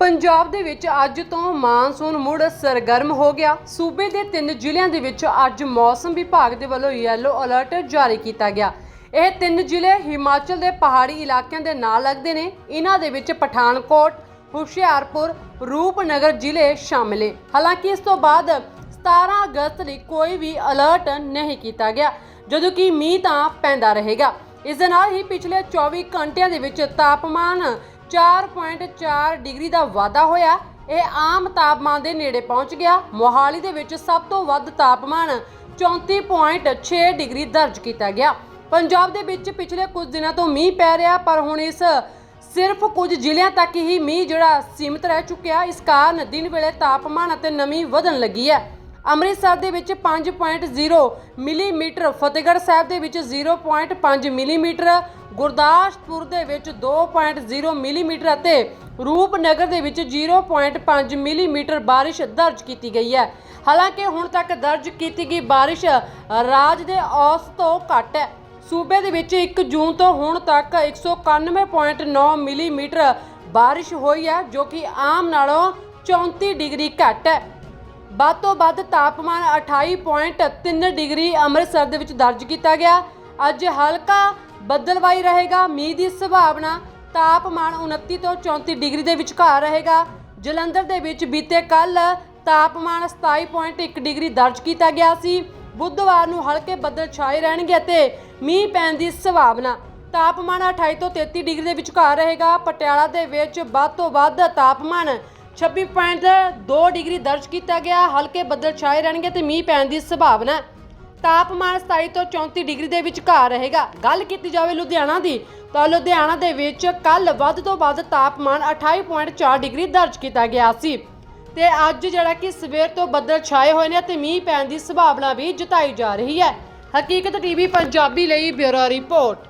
ਪੰਜਾਬ ਦੇ ਵਿੱਚ ਅੱਜ ਤੋਂ ਮਾਨਸੂਨ ਮੁੜ ਸਰਗਰਮ ਹੋ ਗਿਆ। ਸੂਬੇ ਦੇ ਤਿੰਨ ਜ਼ਿਲ੍ਹਿਆਂ ਦੇ ਵਿੱਚ ਅੱਜ ਮੌਸਮ ਵਿਭਾਗ ਦੇ ਵੱਲੋਂ ਯੈਲੋ ਅਲਰਟ ਜਾਰੀ ਕੀਤਾ ਗਿਆ। ਇਹ ਤਿੰਨ ਜ਼ਿਲ੍ਹੇ ਹਿਮਾਚਲ ਦੇ ਪਹਾੜੀ ਇਲਾਕਿਆਂ ਦੇ ਨਾਲ ਲੱਗਦੇ ਨੇ। ਇਹਨਾਂ ਦੇ ਵਿੱਚ ਪਠਾਨਕੋਟ, ਹੁਸ਼ਿਆਰਪੁਰ, ਰੂਪਨਗਰ ਜ਼ਿਲ੍ਹੇ ਸ਼ਾਮਿਲ ਹੈ ਹਾਲਾਂਕਿ ਇਸ ਤੋਂ ਬਾਅਦ 17 ਅਗਸਤ ਲਈ ਕੋਈ ਵੀ ਅਲਰਟ ਨਹੀਂ ਕੀਤਾ ਗਿਆ। ਜਦੋਂ ਕਿ ਮੀਂਹ ਤਾਂ ਪੈਂਦਾ ਰਹੇਗਾ। ਇਸ ਦੇ ਨਾਲ ਹੀ ਪਿਛਲੇ 24 ਘੰਟਿਆਂ ਦੇ ਵਿੱਚ ਤਾਪਮਾਨ 4.4 ਡਿਗਰੀ ਦਾ ਵਾਧਾ ਹੋਇਆ। ਇਹ ਆਮ ਤਾਪਮਾਨ ਦੇ ਨੇੜੇ ਪਹੁੰਚ ਗਿਆ। ਮੋਹਾਲੀ ਦੇ ਵਿੱਚ ਸਭ ਤੋਂ ਵੱਧ ਤਾਪਮਾਨ 34.6 ਡਿਗਰੀ ਦਰਜ ਕੀਤਾ ਗਿਆ। ਪੰਜਾਬ ਦੇ ਵਿੱਚ ਪਿਛਲੇ ਕੁਝ ਦਿਨਾਂ ਤੋਂ ਮੀਂਹ ਪੈ ਰਿਹਾ, ਪਰ ਹੁਣ ਇਸ ਸਿਰਫ ਕੁਝ ਜ਼ਿਲ੍ਹਿਆਂ ਤੱਕ ਹੀ ਮੀਂਹ ਜਿਹੜਾ ਸੀਮਿਤ ਰਹਿ ਚੁੱਕਿਆ। ਇਸ ਕਾਰਨ ਦਿਨ ਵੇਲੇ ਤਾਪਮਾਨ ਅਤੇ ਨਮੀ ਵਧਣ ਲੱਗੀ ਹੈ। ਅੰਮ੍ਰਿਤਸਰ ਦੇ ਵਿੱਚ 5.0 ਮਿਲੀਮੀਟਰ, ਫਤਿਹਗੜ੍ਹ ਸਾਹਿਬ ਦੇ ਵਿੱਚ 0.5 ਮਿਲੀਮੀਟਰ, ਗੁਰਦਾਸਪੁਰ ਦੇ ਵਿੱਚ 2.0 ਮਿਲੀਮੀਟਰ ਅਤੇ ਰੂਪਨਗਰ ਦੇ ਵਿੱਚ 0.5 ਮਿਲੀਮੀਟਰ ਬਾਰਿਸ਼ ਦਰਜ ਕੀਤੀ ਗਈ ਹੈ। ਹਾਲਾਂਕਿ ਹੁਣ ਤੱਕ ਦਰਜ ਕੀਤੀ ਗਈ ਬਾਰਿਸ਼ ਰਾਜ ਦੇ ਔਸਤ ਤੋਂ ਘੱਟ ਹੈ। ਸੂਬੇ ਦੇ ਵਿੱਚ 1 ਜੂਨ ਤੋਂ ਹੁਣ ਤੱਕ 191.9 ਮਿਲੀਮੀਟਰ ਬਾਰਿਸ਼ ਹੋਈ ਹੈ, ਜੋ ਕਿ ਆਮ ਨਾਲੋਂ 34 ਡਿਗਰੀ ਘੱਟ ਹੈ। ਵੱਧ ਤੋਂ ਵੱਧ ਤਾਪਮਾਨ 28.3 ਡਿਗਰੀ ਅੰਮ੍ਰਿਤਸਰ ਦੇ ਵਿੱਚ ਦਰਜ ਕੀਤਾ ਗਿਆ। ਅੱਜ ਹਲਕਾ ਬੱਦਲਵਾਈ ਰਹੇਗਾ। ਮੀਂਹ ਦੀ ਸੰਭਾਵਨਾ ਤਾਪਮਾਨ 29 ਤੋਂ 34 ਡਿਗਰੀ ਦੇ ਵਿਚਕਾਰ ਰਹੇਗਾ। ਜਲੰਧਰ ਦੇ ਵਿੱਚ ਬੀਤੇ ਕੱਲ ਤਾਪਮਾਨ 27.1 ਡਿਗਰੀ ਦਰਜ ਕੀਤਾ ਗਿਆ ਸੀ। ਬੁੱਧਵਾਰ ਨੂੰ ਹਲਕੇ ਬੱਦਲ ਛਾਏ ਰਹਿਣਗੇ ਅਤੇ ਮੀਂਹ ਪੈਣ ਦੀ ਸੰਭਾਵਨਾ ਤਾਪਮਾਨ 28 ਤੋਂ 33 ਡਿਗਰੀ ਦੇ ਵਿਚਕਾਰ ਰਹੇਗਾ। ਪਟਿਆਲਾ ਦੇ ਵਿੱਚ ਵੱਧ ਤੋਂ ਵੱਧ ਤਾਪਮਾਨ 26.2 ਡਿਗਰੀ ਦਰਜ ਕੀਤਾ ਗਿਆ, ਹਲਕੇ ਬੱਦਲ ਛਾਏ ਰਹਿਣਗੇ ਤੇ ਮੀਂਹ ਪੈਣ ਦੀ ਸੰਭਾਵਨਾ ਹੈ। ਤਾਪਮਾਨ 27 ਤੋਂ 34 ਡਿਗਰੀ ਦੇ ਵਿਚਕਾਰ ਰਹੇਗਾ। ਗੱਲ ਕੀਤੀ ਜਾਵੇ ਲੁਧਿਆਣਾ ਦੀ, ਤਾਂ ਲੁਧਿਆਣਾ ਦੇ ਵਿੱਚ ਕੱਲ ਵੱਧ ਤੋਂ ਵੱਧ ਤਾਪਮਾਨ 28.4 ਡਿਗਰੀ ਦਰਜ ਕੀਤਾ ਗਿਆ ਸੀ। ਤੇ ਅੱਜ ਜਿਹੜਾ ਕਿ ਸਵੇਰ ਤੋਂ ਬੱਦਲ ਛਾਏ ਹੋਏ ਨੇ ਤੇ ਮੀਂਹ ਪੈਣ ਦੀ ਸੰਭਾਵਨਾ ਵੀ ਜਤਾਈ ਜਾ ਰਹੀ ਹੈ। ਹਕੀਕਤ ਟੀਵੀ ਪੰਜਾਬੀ ਲਈ ਬਿਊਰੋ ਰਿਪੋਰਟ।